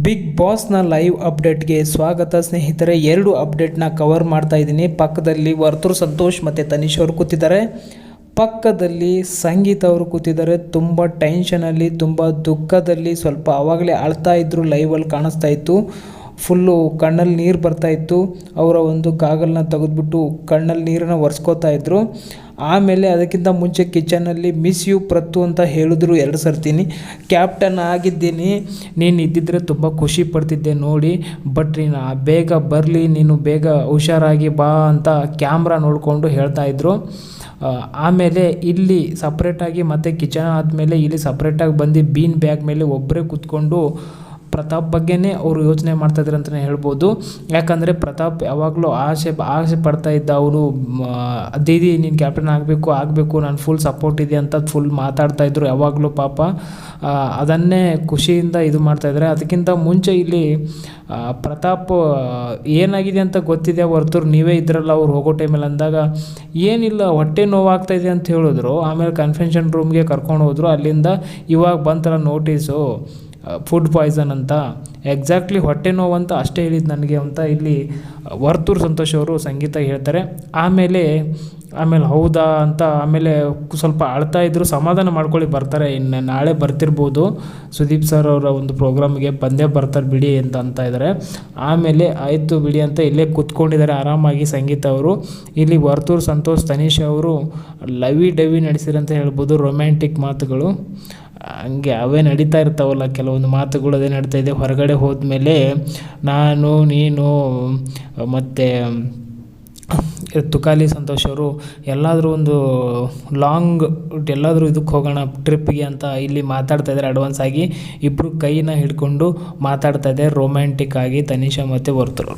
Big ಬಾಸ್ನ live ಅಪ್ಡೇಟ್ಗೆ ಸ್ವಾಗತ, ಸ್ನೇಹಿತರೆ. ಎರಡು ಅಪ್ಡೇಟ್ನ ಕವರ್ ಮಾಡ್ತಾ ಇದ್ದೀನಿ. ಪಕ್ಕದಲ್ಲಿ ವರ್ತೂರ್ ಸಂತೋಷ್ ಮತ್ತು ತನಿಷ್ ಅವರು ಕೂತಿದ್ದಾರೆ. ಪಕ್ಕದಲ್ಲಿ ಸಂಗೀತ ಅವರು ಕೂತಿದ್ದಾರೆ. ತುಂಬ ಟೆನ್ಷನಲ್ಲಿ ತುಂಬ ದುಃಖದಲ್ಲಿ ಸ್ವಲ್ಪ ಆವಾಗಲೇ ಅಳ್ತಾ ಇದ್ದರು ಲೈವಲ್ಲಿ ಕಾಣಿಸ್ತಾ ಇತ್ತು. ಫುಲ್ಲು ಕಣ್ಣಲ್ಲಿ ನೀರು ಬರ್ತಾ ಇತ್ತು. ಅವರ ಒಂದು ಗಾಗಲ್ನ ತೆಗೆದ್ಬಿಟ್ಟು ಕಣ್ಣಲ್ಲಿ ನೀರನ್ನು ಒರೆಸ್ಕೋತಾ ಇದ್ರು. ಆಮೇಲೆ ಅದಕ್ಕಿಂತ ಮುಂಚೆ ಕಿಚನಲ್ಲಿ ಮಿಸ್ ಯು ಪ್ರತ್ತು ಅಂತ ಹೇಳಿದ್ರು ಎರಡು ಸರ್ತೀನಿ. ಕ್ಯಾಪ್ಟನ್ ಆಗಿದ್ದೀನಿ. ನೀನು ಇದ್ದಿದ್ರೆ ತುಂಬ ಖುಷಿ ಪಡ್ತಿದ್ದೆ ನೋಡಿ. ಬಟ್ ನೀನು ಬೇಗ ಬರಲಿ, ನೀನು ಬೇಗ ಹುಷಾರಾಗಿ ಬಾ ಅಂತ ಕ್ಯಾಮ್ರಾ ನೋಡಿಕೊಂಡು ಹೇಳ್ತಾ ಇದ್ರು. ಆಮೇಲೆ ಇಲ್ಲಿ ಸಪ್ರೇಟಾಗಿ ಮತ್ತು ಕಿಚನ್ ಆದಮೇಲೆ ಇಲ್ಲಿ ಸಪ್ರೇಟಾಗಿ ಬಂದು ಬೀನ್ ಬ್ಯಾಗ್ ಮೇಲೆ ಒಬ್ಬರೇ ಕೂತ್ಕೊಂಡು ಪ್ರತಾಪ್ ಬಗ್ಗೆನೇ ಅವರು ಯೋಚನೆ ಮಾಡ್ತಾ ಇದ್ರು ಅಂತಲೇ ಹೇಳ್ಬೋದು. ಯಾಕಂದರೆ ಪ್ರತಾಪ್ ಯಾವಾಗಲೂ ಆಸೆ ಆಸೆ ಪಡ್ತಾ ಇದ್ದ ಅವರು ದೀದಿ ನೀನು ಕ್ಯಾಪ್ಟನ್ ಆಗಬೇಕು ಆಗಬೇಕು, ನಾನು ಫುಲ್ ಸಪೋರ್ಟ್ ಇದೆ ಅಂತ ಫುಲ್ ಮಾತಾಡ್ತಾ ಇದ್ರು ಯಾವಾಗಲೂ ಪಾಪ. ಅದನ್ನೇ ಖುಷಿಯಿಂದ ಇದು ಮಾಡ್ತಾ ಇದ್ದಾರೆ ಅದಕ್ಕಿಂತ ಮುಂಚೆ ಇಲ್ಲಿ ಪ್ರತಾಪ್ ಏನಾಗಿದೆ ಅಂತ ಗೊತ್ತಿದೆ ಹೊರತು ನೀವೇ ಇದ್ರಲ್ಲ ಅವ್ರು ಹೋಗೋ ಟೈಮಲ್ಲಿ ಅಂದಾಗ, ಏನಿಲ್ಲ ಹೊಟ್ಟೆ ನೋವಾಗ್ತಾ ಇದೆ ಅಂತ ಹೇಳಿದ್ರು. ಆಮೇಲೆ ಕನ್ಫೆನ್ಷನ್ ರೂಮ್ಗೆ ಕರ್ಕೊಂಡು ಹೋದರು. ಅಲ್ಲಿಂದ ಇವಾಗ ಬಂತಲ್ಲ ನೋಟಿಸು ಫುಡ್ ಪಾಯ್ಸನ್ ಅಂತ ಎಕ್ಸಾಕ್ಟ್ಲಿ ಹೊಟ್ಟೆ ನೋವು ಅಂತ ಅಷ್ಟೇ ಹೇಳಿದ್ದು ನನಗೆ ಅಂತ ಇಲ್ಲಿ ವರ್ತೂರ್ ಸಂತೋಷ್ ಅವರು ಸಂಗೀತ ಹೇಳ್ತಾರೆ. ಆಮೇಲೆ ಆಮೇಲೆ ಹೌದಾ ಅಂತ ಆಮೇಲೆ ಸ್ವಲ್ಪ ಅಳ್ತಾ ಇದ್ರು ಸಮಾಧಾನ ಮಾಡ್ಕೊಳ್ಳಿ ಬರ್ತಾರೆ. ಇನ್ನು ನಾಳೆ ಬರ್ತಿರ್ಬೋದು. ಸುದೀಪ್ ಸರ್ ಅವರ ಒಂದು ಪ್ರೋಗ್ರಾಮ್ಗೆ ಬಂದೇ ಬರ್ತಾರೆ ಬಿಡಿ ಅಂತ ಅಂತ ಇದ್ದಾರೆ ಆಮೇಲೆ ಆಯಿತು ಬಿಡಿ ಅಂತ ಇಲ್ಲೇ ಕೂತ್ಕೊಂಡಿದ್ದಾರೆ ಆರಾಮಾಗಿ ಸಂಗೀತ ಅವರು. ಇಲ್ಲಿ ವರ್ತೂರ್ ಸಂತೋಷ್, ತನೀಶ್ ಅವರು ಲವಿ ಡವಿ ನಡೆಸಿರಂತ ಹೇಳ್ಬೋದು ರೊಮ್ಯಾಂಟಿಕ್ ಮಾತುಗಳು. ಹಂಗೆ ಅವೇ ನಡೀತಾ ಇರ್ತಾವಲ್ಲ, ಕೆಲವೊಂದು ಮಾತುಗಳು ಅದೇ ನಡೀತಾ ಇದೆ. ಹೊರಗಡೆ ಹೋದ್ಮೇಲೆ ನಾನು, ನೀನು, ಮತ್ತು ತುಕಾಲಿ ಸಂತೋಷ್ ಅವರು, ಎಲ್ಲಾದರೂ ಒಂದು ಲಾಂಗ್ ಎಲ್ಲಾದರೂ ಇದಕ್ಕೆ ಹೋಗೋಣ ಟ್ರಿಪ್ಗೆ ಅಂತ ಇಲ್ಲಿ ಮಾತಾಡ್ತಾ ಇದ್ದಾರೆ ಅಡ್ವಾನ್ಸ್ ಆಗಿ. ಇಬ್ಬರು ಕೈನ ಹಿಡ್ಕೊಂಡು ಮಾತಾಡ್ತಾ ಇದ್ದಾರೆ ರೊಮ್ಯಾಂಟಿಕ್ ಆಗಿ ತನಿಷಾ ಮತ್ತು ವರ್ತೂರ್